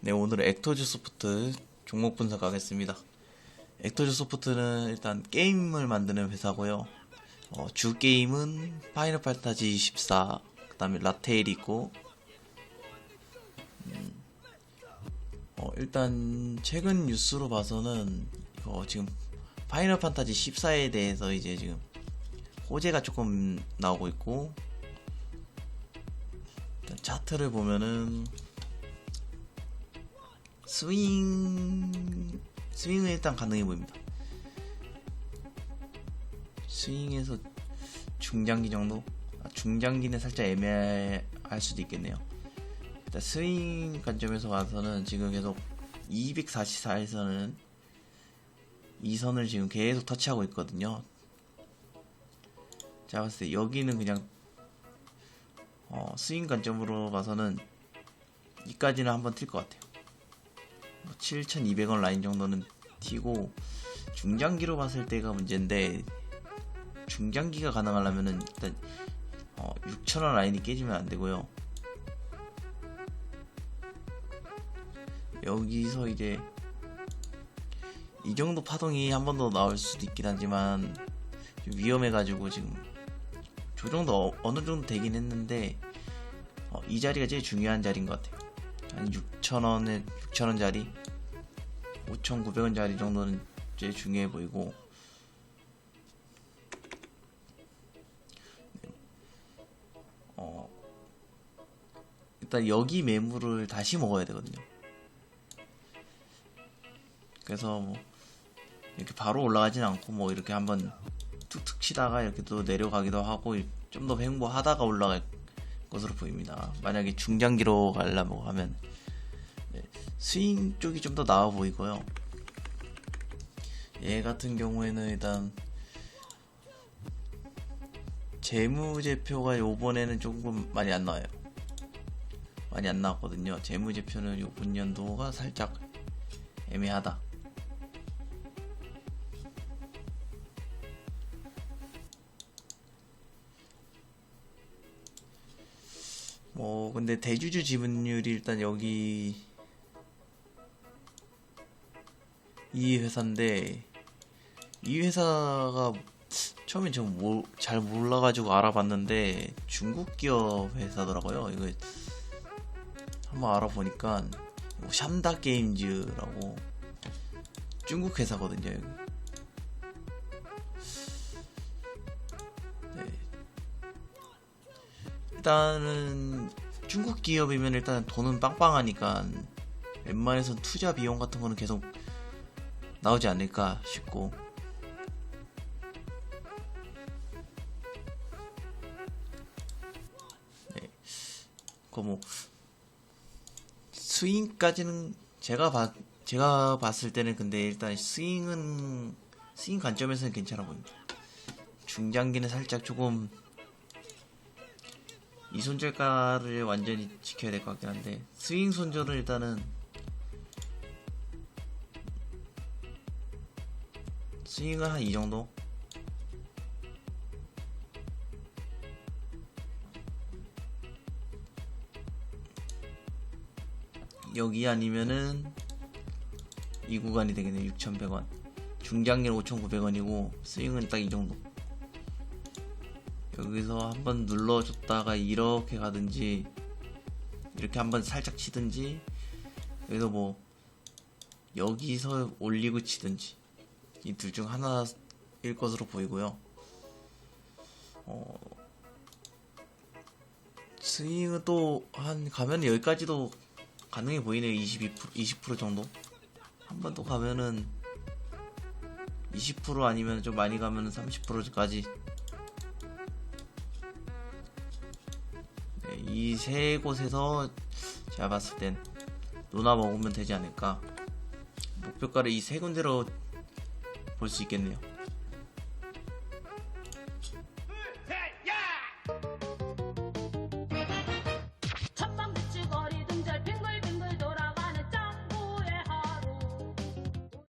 네, 오늘은 액터즈 소프트 종목 분석 하겠습니다. 액터즈 소프트는 일단 게임을 만드는 회사고요. 어, 주 게임은 파이널 판타지 14, 그 다음에 라테일이 있고, 음, 어, 일단 최근 뉴스로 봐서는 이거 지금 파이널 판타지 14에 대해서 이제 지금 호재가 조금 나오고 있고, 차트를 보면은 스윙 스윙은 일단 가능해 보입니다. 스윙에서 중장기 정도? 아, 중장기는 살짝 애매할 수도 있겠네요. 일단 스윙 관점에서 봐서는 지금 계속 244에서는 이 선을 지금 계속 터치하고 있거든요. 제가 봤을 때 여기는 그냥 어, 스윙 관점으로 봐서는 이까지는 한번 튈 것 같아요. 7,200원 라인 정도는 튀고 중장기로 봤을 때가 문제인데 중장기가 가능하려면은 일단 어, 6,000원 라인이 깨지면 안 되고요. 여기서 이제 이 정도 파동이 한 번 더 나올 수도 있긴 하지만 좀 위험해가지고 지금 조정도 어, 느 정도 되긴 했는데 어, 이 자리가 제일 중요한 자리인 것 같아요. 한 6,000원에 6,000원짜리 5,900원짜리 정도는 제일 중요해 보이고 어 일단 여기 매물을 다시 먹어야 되거든요. 그래서 뭐 이렇게 바로 올라가진 않고 뭐 이렇게 한번 툭툭 치다가 이렇게 또 내려가기도 하고 좀 더 횡보하다가 올라갈 것으로 보입니다. 만약에 중장기로 가려고 하면 네, 스윙 쪽이 좀 더 나아 보이고요. 얘 같은 경우에는 일단 재무제표가 요번에는 조금 많이 안 나와요. 많이 안 나왔거든요. 재무제표는 요번 연도가 살짝 애매하다. 뭐 근데 대주주 지분율이 일단 여기 이 회사인데 이 회사가 처음에 좀잘 몰라가지고 알아봤는데 중국 기업 회사더라고요. 이거 한번 알아보니까 뭐 샴다 게임즈라고 중국 회사거든요. 여기. 네. 일단은 중국 기업이면 일단 돈은 빵빵하니까 웬만해서 투자 비용 같은 거는 계속 나오지 않을까 싶고 네. 그뭐 스윙까지는 제가 봐 제가 봤을 때는 근데 일단 스윙은 스윙 관점에서는 괜찮아 보입니다. 중장기는 살짝 조금 이 손절가를 완전히 지켜야 될 것 같긴 한데 스윙 손절은 일단은 스윙은 한이 정도? 여기 아니면은 이 구간이 되겠네 6,100원. 중장기는 5,900원이고 스윙은 딱 이 정도 여기서 한번 눌러줬다가 이렇게 가든지 이렇게 한번 살짝 치든지 여기서 뭐 여기서 올리고 치든지 이 둘 중 하나일 것으로 보이고요. 어, 스윙은 또 한 가면 여기까지도 가능해 보이네요. 22% 20% 정도. 한 번 더 가면은 20% 아니면 좀 많이 가면은 30%까지 이 세 곳에서 제가 봤을 땐 노나 먹으면 되지 않을까 목표가를 이 세 군데로 볼 수 있겠네요.